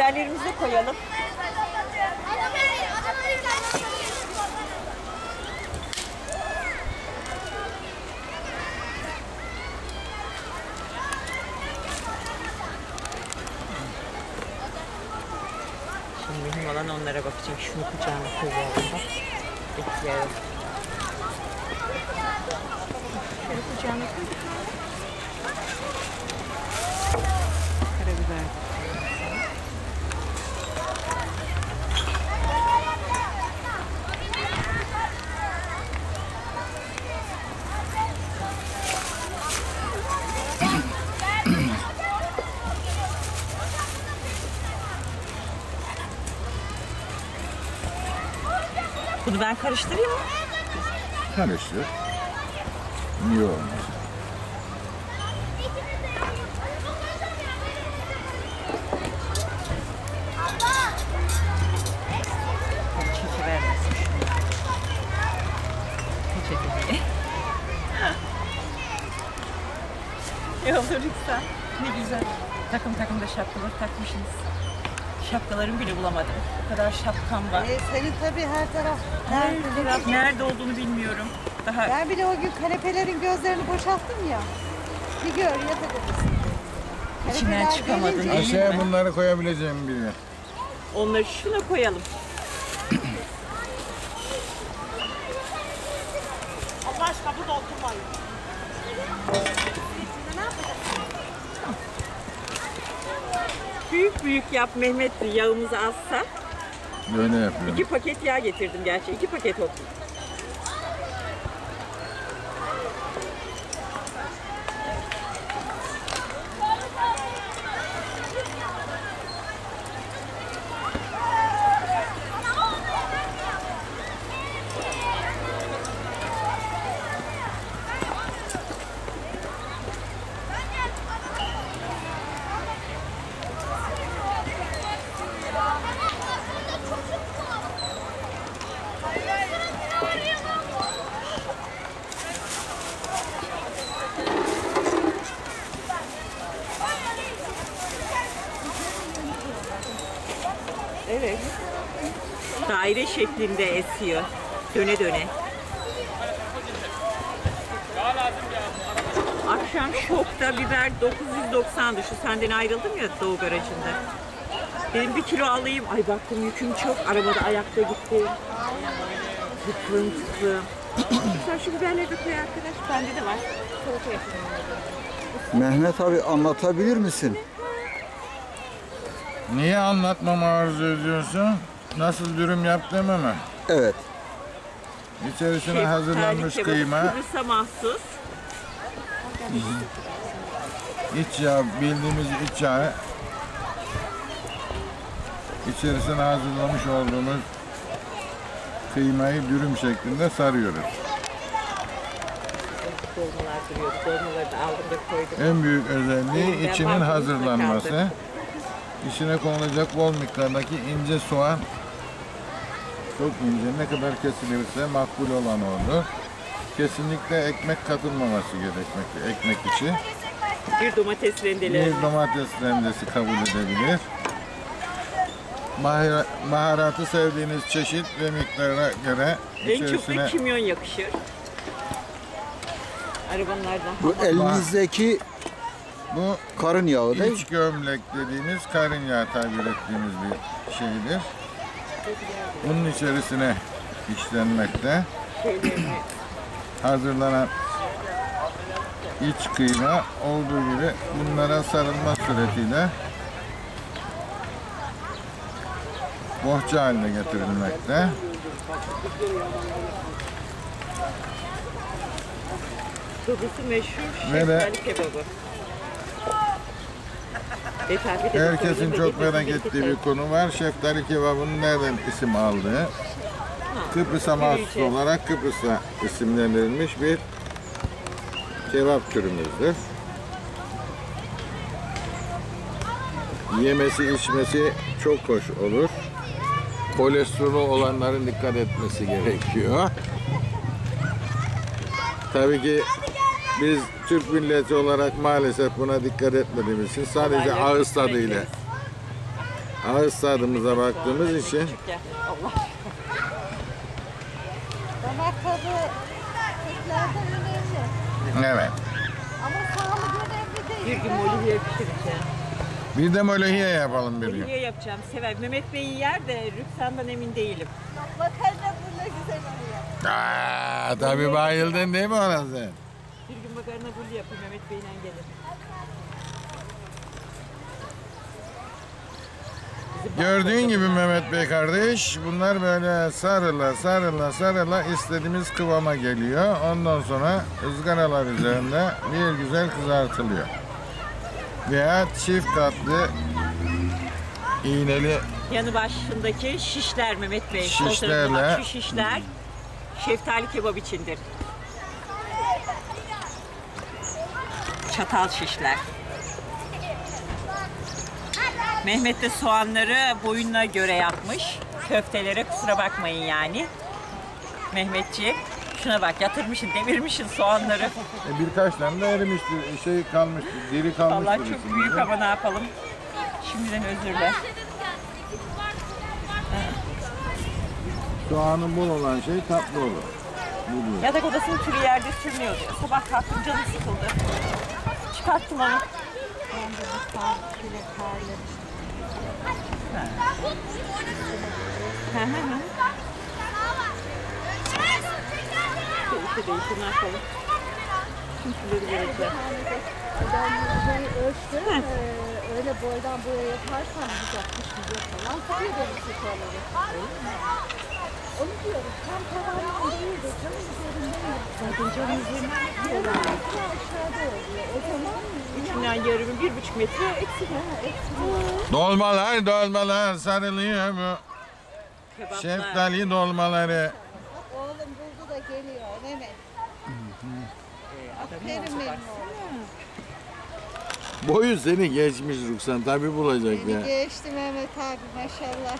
Biberlerimizi de koyalım. Şimdi mühim olan onlara bakacağım. Şunu kucağına koyuyorum bak. Bekliyorum. Şöyle kucağına koy. Bunu ben karıştırayım mı? Karıştır. Niye olmaz? Olursa. Ne güzel. Takım takım da şapkalar takmışsınız. Şapkalarımı bile bulamadım. O kadar şapkam var. E, senin tabii her taraf Her nerede? taraf nerede olduğunu bilmiyorum. Daha Ben bile o gün kanepelerin gözlerini boşalttım ya. Bir gör yatak odasında. İçinden Kanepeler çıkamadın. gelince- Değil Aşağıya mi? bunları koyabileceğim bir yer. onları şuna koyalım. Allah aşkına bu doldurmayın. Büyük büyük yap Mehmet yağımızı azsa. Böyle yapıyorum. İki paket yağ getirdim gerçi. iki paket oldu. Evet. Daire şeklinde esiyor. Döne döne. Akşam şokta biber 990 düştü. Senden ayrıldım ya Doğu Garajı'nda. Dedim bir kilo alayım. Ay baktım yüküm çok. Arabada ayakta gittim. Tıklım tıklım. Sen şu biberleri de koy arkadaş. Bende de var. Salata yapayım. Mehmet abi anlatabilir misin? Niye anlatmamı arzu ediyorsun? Nasıl dürüm yaptığımı mı? Evet. İçerisine Şeftali hazırlanmış kebabı kıyma, Kıbrıs'a mahsus. iç yağ, bildiğimiz iç yağı. İçerisine hazırlamış olduğumuz kıymayı dürüm şeklinde sarıyoruz. En büyük özelliği içinin hazırlanması. İçine konulacak bol miktardaki ince soğan. Çok ince, ne kadar kesilirse makbul olan olur. Kesinlikle ekmek katılmaması gerekmekte ekmek içi. Bir domates rendeli. Bir domates rendesi kabul edebilir. Bahara- Baharatı sevdiğiniz çeşit ve miktara göre En çok da içerisine kimyon yakışır. Arabanlardan. Bu elinizdeki bu karın yağı değil mi? iç gömlek dediğimiz karın yağı tabir ettiğimiz bir şeydir. Bunun içerisine işlenmekte. Hazırlanan iç kıyma olduğu gibi bunlara sarılma suretiyle bohça haline getirilmekte. Kıbrıs'ın meşhur şeftali kebabı. Herkesin çok merak ettiği bir konu var. Şeftali kebabının nereden isim aldığı. Kıbrıs'a mahsus olarak Kıbrıs'a isimlendirilmiş bir kebap türümüzdür. Yemesi içmesi çok hoş olur. Kolesterolü olanların dikkat etmesi gerekiyor. Tabii ki biz Türk milleti olarak maalesef buna dikkat etmediğimiz için sadece ağız tadıyla bekleriz. ağız tadımıza baktığımız için Gel. Allah. Damak tadı önemli. evet. Ama sağlık önemli Bir değil. gün Ben- Molivye pişireceğim. Bir de molohiye yapalım bir gün. Molivye yapacağım. Sever. Mehmet Bey yer de Rüksan'dan emin değilim. Makarna bu ne güzel oluyor. Aa, tabii bayıldın değil mi ona sen? Bir gün makarna bulli yapayım Mehmet Bey'le gelir. Gördüğün gibi Mehmet Bey kardeş bunlar böyle sarıla sarıla sarıla istediğimiz kıvama geliyor. Ondan sonra ızgaralar üzerinde bir güzel kızartılıyor. Veya çift katlı iğneli Yanı başındaki şişler Mehmet Bey. Şişlerle- Şu şişler şeftali kebap içindir. Çatal şişler. Mehmet de soğanları boyuna göre yapmış. Köftelere kusura bakmayın yani. Mehmetciğim. Şuna bak yatırmışsın, devirmişsin soğanları. e, birkaç tane de erimişti, şey kalmıştı, diri kalmıştı. Vallahi çok büyük ama ne yapalım. Şimdiden özürler. Soğanı bol olan şey tatlı olur. Biliyorum. Yatak odasının türü yerde sürmüyordu. Sabah kalktım canım sıkıldı. Çıkarttım onu. Hı hı hı. İşte değişir ne yapalım. Kimseleri vereceğim. Ben burayı ölçtüm. Ee, öyle boydan boya yaparsan 160 falan tutuyor benim şekerleri. Onu diyorum. Tam tavandan değil de tam üzerindeyim. Üzerinden Yarım bir buçuk metre eksik. Dolmalar dolmalar sarılıyor bu. Kebaplar. Şeftali dolmaları. Oğlum buldu da geliyor. Mehmet. Adamın Aferin benim oğlum. Boyu seni geçmiş Ruksan tabi bulacak Beni ya. geçti Mehmet abi maşallah.